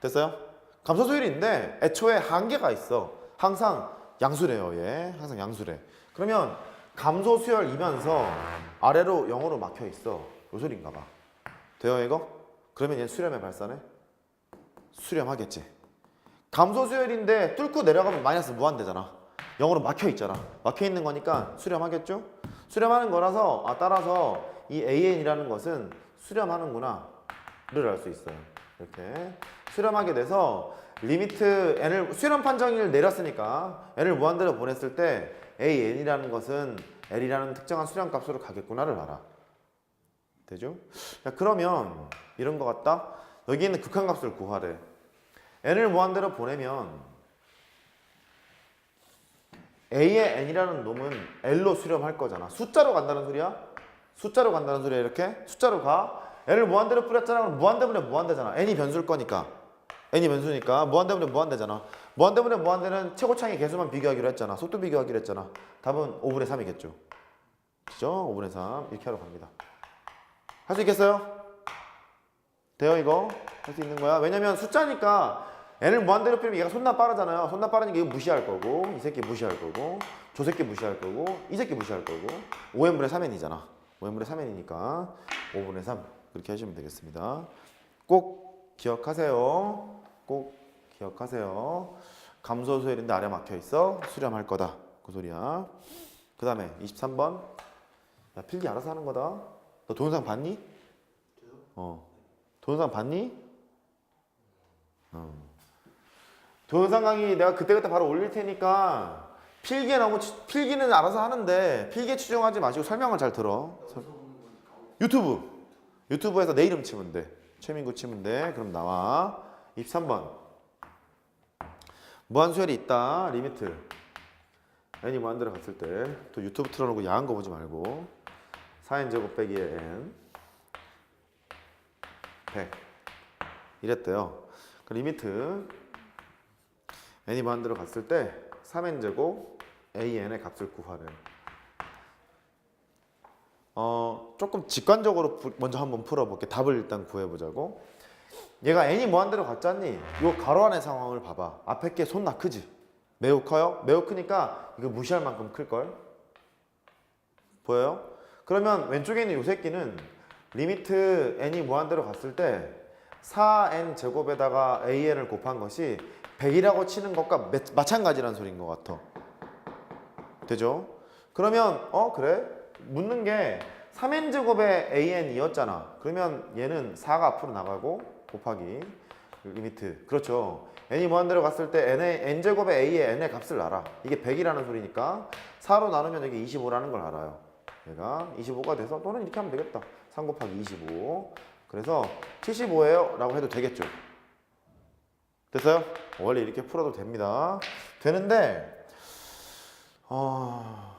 됐어요? 감소 수열인데 애초에 한계가 있어. 항상 양수래요, 얘. 항상 양수래. 그러면 감소 수열이면서 아래로 0으로 막혀 있어. 요 소리인가 봐. 돼요, 이거? 그러면 얘 수렴에 발산해? 수렴하겠지. 감소 수열인데 뚫고 내려가면 마이너스 무한대잖아. 0으로 막혀 있잖아. 막혀 있는 거니까 수렴하겠죠? 수렴하는 거라서 아 따라서 이 AN이라는 것은 수렴하는구나를 알 수 있어요. 이렇게 수렴하게 돼서 리미트 n을 수렴 판정을 내렸으니까 n을 무한대로 보냈을 때 AN이라는 것은 L이라는 특정한 수렴 값으로 가겠구나를 알아. 되죠? 자, 그러면 이런 거 같다. 여기 있는 극한값을 구하래. n을 무한대로 보내면 a의 n이라는 놈은 l로 수렴할 거잖아. 숫자로 간다는 소리야? 숫자로 간다는 소리야 이렇게? 숫자로 가. N을 무한대로 뿌렸잖아. 그럼 무한대분의 무한대잖아. n이 변수일 거니까. n이 변수니까 무한대분의 무한대잖아. 무한대분의 무한대는 최고창의 개수만 비교하기로 했잖아. 속도 비교하기로 했잖아. 답은 5분의 3이겠죠. 그죠? 5분의 3 이렇게 하러 갑니다. 할 수 있겠어요? 돼요 이거? 할 수 있는 거야? 왜냐면 숫자니까 n을 무한대로 뿌리면 얘가 손나 빠르잖아요. 손나 빠르니까 이거 무시할 거고 이 새끼 무시할 거고 저 새끼 무시할 거고 이 새끼 무시할 거고 5n분의 3n이잖아. 5n분의 3n이니까 5분의 3 그렇게 하시면 되겠습니다. 꼭 기억하세요. 꼭 기억하세요. 감소 수열인데 아래 막혀 있어 수렴할 거다. 그 소리야. 그 다음에 23번 야 필기 알아서 하는 거다. 너 동영상 봤니? 어. 동영상 봤니? 어. 동영상 강의 내가 그때그때 바로 올릴 테니까 필기에 치- 필기는 알아서 하는데 필기에 추정하지 마시고 설명을 잘 들어. 설- 유튜브. 유튜브에서 내 이름 치면 돼. 최민구 치면 돼. 그럼 나와. 23번. 무한수열이 있다. 리미트. n이 무한대로 갔을 때 또 유튜브 틀어놓고 야한 거 보지 말고 4n 제곱 빼기의 n 100 이랬대요. 그 리미트 n이 무한대로 갔을 때 3n 제곱 an의 값을 구하래. 어 조금 직관적으로 부- 먼저 한번 풀어볼게. 답을 일단 구해보자고. 얘가 n이 무한대로 갔잖니? 요 가로 안의 상황을 봐봐. 앞에 게 손나 크지? 매우 커요? 매우 크니까 이거 무시할 만큼 클걸? 보여요? 그러면 왼쪽에 있는 요 새끼는 리미트 n이 무한대로 갔을 때 4n 제곱에다가 an을 곱한 것이 100이라고 치는 것과 매- 마찬가지라는 소리인 것 같아. 되죠? 그러면 어 그래? 묻는 게 3n 제곱에 an이었잖아. 그러면 얘는 4가 앞으로 나가고 곱하기 리미트. 그렇죠. n이 무한대로 갔을 때 n의 n 제곱에 a의 n의 값을 알아. 이게 100이라는 소리니까 4로 나누면 이게 25라는 걸 알아요. 얘가 25가 돼서 또는 이렇게 하면 되겠다. 3 곱하기 25. 그래서 75예요 라고 해도 되겠죠. 됐어요? 원래 이렇게 풀어도 됩니다. 되는데 어...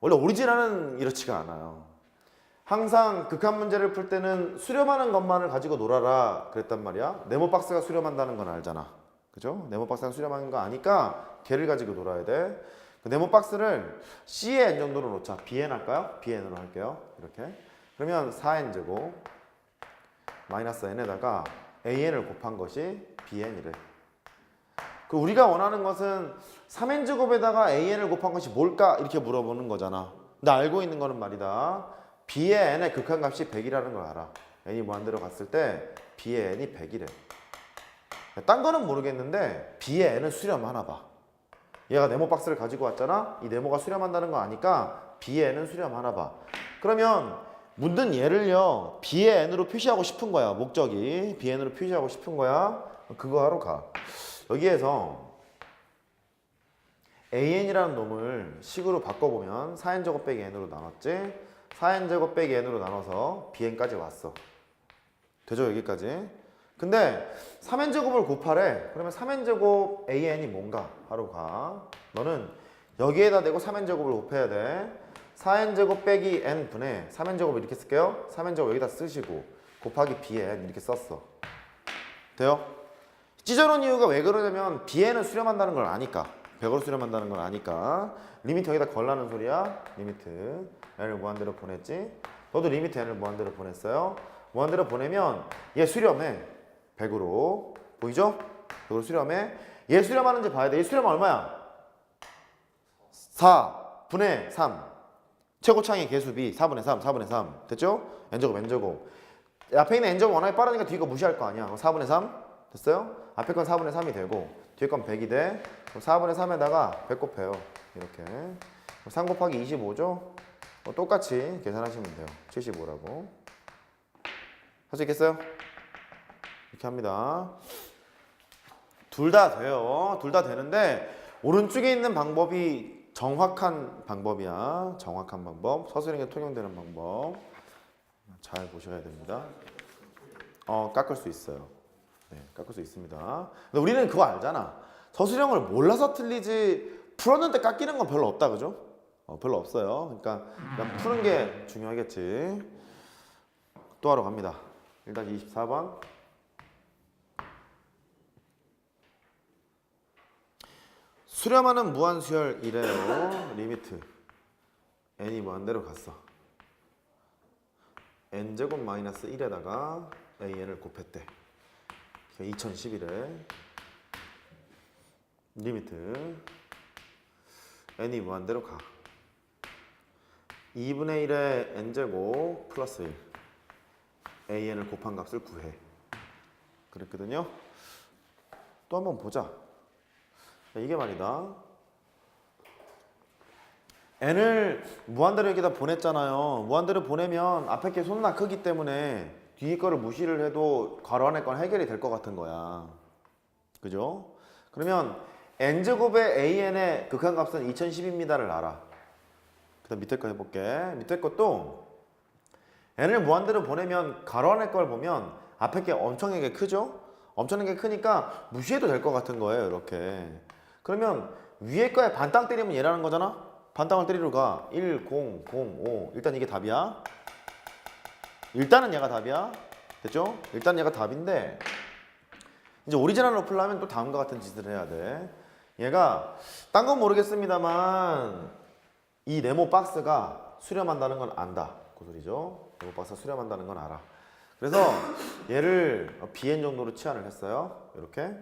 원래 오리지널은 이렇지가 않아요. 항상 극한 문제를 풀 때는 수렴하는 것만을 가지고 놀아라 그랬단 말이야. 네모 박스가 수렴한다는 건 알잖아. 그죠? 네모 박스가 수렴하는 거 아니까 걔를 가지고 놀아야 돼. 그 네모 박스를 C의 n 정도로 놓자. Bn 할까요? Bn으로 할게요. 이렇게. 그러면 4n 제곱 마이너스 n에다가 an을 곱한 것이 bn이래. 그 우리가 원하는 것은 3n 제곱에다가 an을 곱한 것이 뭘까 이렇게 물어보는 거잖아. 근데 알고 있는 거는 말이다. b의 n의 극한값이 100이라는 걸 알아. n이 무한대로 갔을 때 b의 n이 100이래. 딴 거는 모르겠는데 b의 n은 수렴하나 봐. 얘가 네모 박스를 가지고 왔잖아. 이 네모가 수렴한다는 거 아니까 b의 n은 수렴하나 봐. 그러면 묻는 얘를요 b의 n으로 표시하고 싶은 거야 목적이 bn으로 표시하고 싶은 거야 그거 하러 가 여기에서 an이라는 놈을 식으로 바꿔보면 4n 제곱 빼기 n으로 나눴지? 4n 제곱 빼기 n으로 나눠서 bn까지 왔어. 되죠 여기까지? 근데 3n 제곱을 곱하래. 그러면 3n 제곱 an이 뭔가? 하러 가. 너는 여기에다 대고 3n 제곱을 곱해야 돼. 4n 제곱 빼기 n 분의 3n 제곱 이렇게 쓸게요. 3n 제곱 여기다 쓰시고 곱하기 bn 이렇게 썼어. 돼요? 찢어놓은 이유가 왜 그러냐면 bn은 수렴한다는 걸 아니까 100으로 수렴한다는 걸 아니까 리미트 여기다 걸라는 소리야. 리미트 n을 무한대로 보냈지. 너도 리미트 n을 무한대로 보냈어요. 무한대로 보내면 얘 수렴해. 100으로 보이죠? 이걸 수렴해. 얘 수렴하는지 봐야 돼. 얘 수렴 얼마야? 4 분의 3. 최고창의 개수비 4분의 3, 4분의 3. 됐죠? n제곱, n제곱. 앞에 있는 n제곱 워낙에 빠르니까 거 무시할 거 아니야. 그럼 4분의 3. 됐어요? 앞에 건 4분의 3이 되고 뒤에 건 100이 돼. 그럼 4분의 3에다가 100 곱해요. 이렇게. 그럼 3 곱하기 25죠? 뭐 똑같이 계산하시면 돼요. 75라고. 할 수 있겠어요? 이렇게 합니다. 둘 다 돼요. 둘 다 되는데 오른쪽에 있는 방법이 정확한 방법이야. 정확한 방법. 서술형에 통용되는 방법. 잘 보셔야 됩니다. 어, 깎을 수 있어요. 네, 깎을 수 있습니다. 근데 우리는 그거 알잖아. 서술형을 몰라서 틀리지 풀었는데 깎이는 건 별로 없다, 그죠? 어, 별로 없어요. 그러니까 그냥 푸는 게 중요하겠지. 또 하러 갑니다. 일단 24번. 수렴하는 무한수열 이래요. 리미트. n이 무한대로 갔어. n제곱 마이너스 1에다가 an을 곱했대. 2011에 리미트 n이 무한대로 가. 2분의 1의 n제곱 플러스 1 an을 곱한 값을 구해. 그랬거든요. 또 한번 보자. 자, 이게 말이다. n을 무한대로 여기다 보냈잖아요. 무한대로 보내면 앞에 게 손나 크기 때문에 뒤에 거를 무시를 해도 괄호 안에 건 해결이 될 것 같은 거야. 그죠? 그러면 n제곱의 an의 극한값은 2010입니다를 알아. 그 다음 밑에 거 해볼게. 밑에 것도 n을 무한대로 보내면 괄호 안에 걸 보면 앞에 게 엄청나게 크죠? 엄청나게 크니까 무시해도 될 것 같은 거예요. 이렇게. 그러면 위에 거에 반땅 때리면 얘라는 거잖아? 반땅을 때리러 가. 1, 0, 0, 5. 일단 이게 답이야. 일단은 얘가 답이야. 됐죠? 일단 얘가 답인데 이제 오리지널로 풀려면 또 다음과 같은 짓을 해야 돼. 얘가 딴 건 모르겠습니다만 이 네모 박스가 수렴한다는 건 안다. 그 소리죠. 네모 박스가 수렴한다는 건 알아. 그래서 얘를 bn 정도로 치환을 했어요. 이렇게.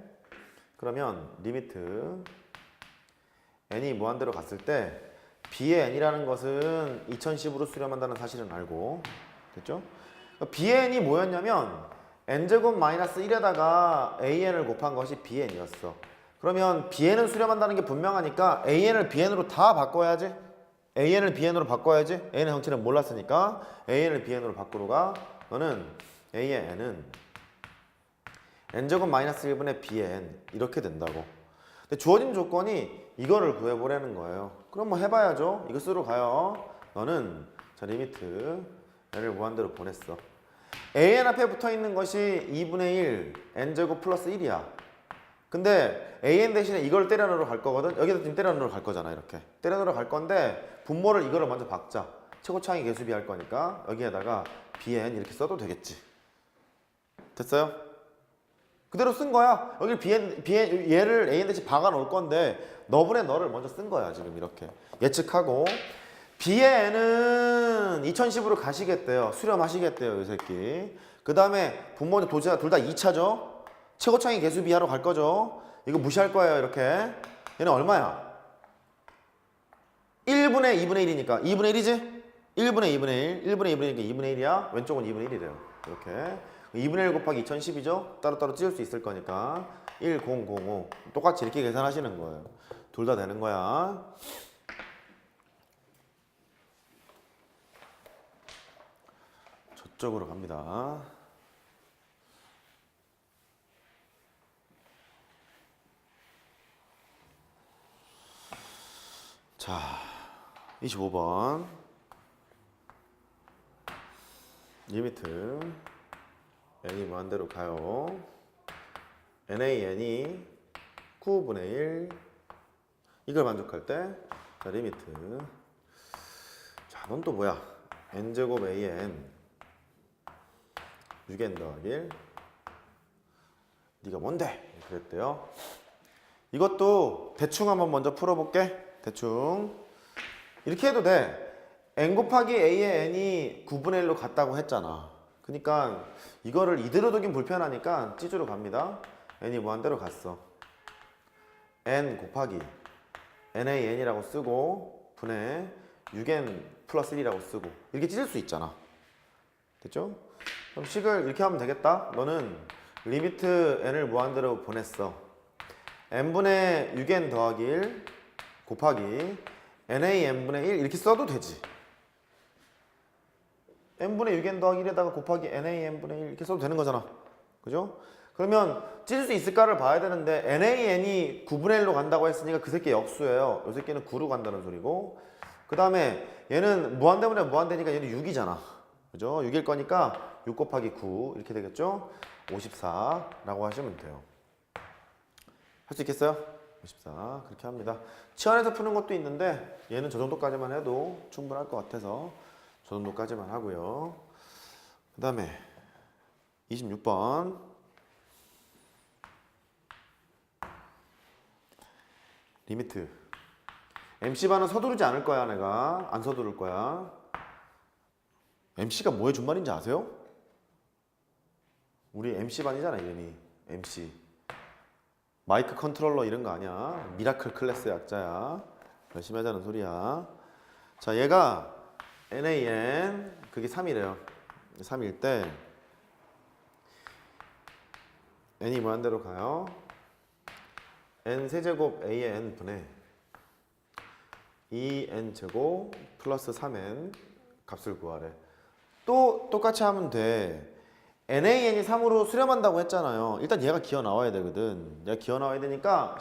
그러면 리미트 n이 무한대로 갔을 때 b의 n이라는 것은 2010으로 수렴한다는 사실은 알고 됐죠? Bn이 뭐였냐면 n제곱 마이너스 1에다가 an을 곱한 것이 bn이었어. 그러면 bn은 수렴한다는 게 분명하니까 an을 bn으로 다 바꿔야지. an을 bn으로 바꿔야지. an의 형체는 몰랐으니까 an을 bn으로 바꾸러 가. 너는 a의 n은 n제곱 마이너스 1분의 bn 이렇게 된다고. 근데 주어진 조건이 이거를 구해보라는 거예요. 그럼 뭐 해봐야죠. 이거 쓰러 가요. 너는 자 리미트 n을 무한대로 보냈어. an 앞에 붙어 있는 것이 2분의 1 n제곱 플러스 1이야. 근데 an 대신에 이걸 때려 넣으러 갈 거거든. 여기다 지금 때려 넣으러 갈 거잖아. 이렇게 때려 넣으러 갈 건데 분모를 이거를 먼저 박자. 최고차항이 개수비 할 거니까 여기에다가 bn 이렇게 써도 되겠지. 됐어요? 그대로 쓴 거야. 여기 bn, bn 얘를 an 대신 박아 놓을 건데 너분의 너를 먼저 쓴 거야 지금 이렇게 예측하고 n은 2010으로 가시겠대요. 수렴하시겠대요 이 새끼. 그 다음에 분모는 도지사 둘다 2차죠. 최고창의 개수 비하러 갈 거죠. 이거 무시할 거예요 이렇게. 얘는 얼마야? 1분의 2분의 1이니까 2분의 1이지? 1분의 2분의 1, 1분의 2분의 1이니까 2분의 1이야. 왼쪽은 2분의 1이래요. 이렇게. 2분의 1 곱하기 2010이죠? 따로따로 찌울 수 있을 거니까 1, 0, 0, 5 똑같이 이렇게 계산하시는 거예요. 둘 다 되는 거야. 쪽으로 갑니다. 자, 25번. 리미트. n이 무한대로 가요. nan이 9분의 1 이걸 만족할 때 자, 리미트 자, 넌 또 뭐야? n제곱 an 6n 더하기 1 네가 뭔데? 그랬대요. 이것도 대충 한번 먼저 풀어볼게. 대충 이렇게 해도 돼. n 곱하기 a의 n이 9분의 1로 같다고 했잖아. 그러니까 이거를 이대로 두긴 불편하니까 찌주로 갑니다. n이 무한대로 갔어. n 곱하기 nan이라고 쓰고 분의 6n 플러스 1이라고 쓰고 이렇게 찢을 수 있잖아. 됐죠? 그럼 식을 이렇게 하면 되겠다. 너는 리미트 n을 무한대로 보냈어. n분의 6n 더하기 1 곱하기 na n분의 1 이렇게 써도 되지. n분의 6n 더하기 1에다가 곱하기 na n분의 1 이렇게 써도 되는 거잖아. 그죠? 그러면 찢을 수 있을까를 봐야 되는데 nan이 9분의 1로 간다고 했으니까 그 새끼 역수예요. 요 새끼는 9로 간다는 소리고 그 다음에 얘는 무한대분의 무한대니까 얘는 6이잖아. 그죠? 6일 거니까 6 곱하기 9 이렇게 되겠죠? 54라고 하시면 돼요. 할 수 있겠어요? 54 그렇게 합니다. 치환해서 푸는 것도 있는데 얘는 저 정도까지만 해도 충분할 것 같아서 저 정도까지만 하고요. 그 다음에 26번 리미트 MC반은 서두르지 않을 거야 내가 안 서두를 거야 MC가 뭐의 준말인지 아세요? 우리 MC반이잖아 이름이. MC 마이크 컨트롤러 이런 거 아니야? 미라클 클래스 약자야. 열심히 하자는 소리야. 자 얘가 NAN 그게 3이래요. 3일 때. N이 무한대로 가요? N 세제곱 a의 n 분의 2n 제곱 플러스 3n 값을 구하래 또 똑같이 하면 돼. Nan이 3으로 수렴한다고 했잖아요. 일단 얘가 기어 나와야 되거든. 얘가 기어 나와야 되니까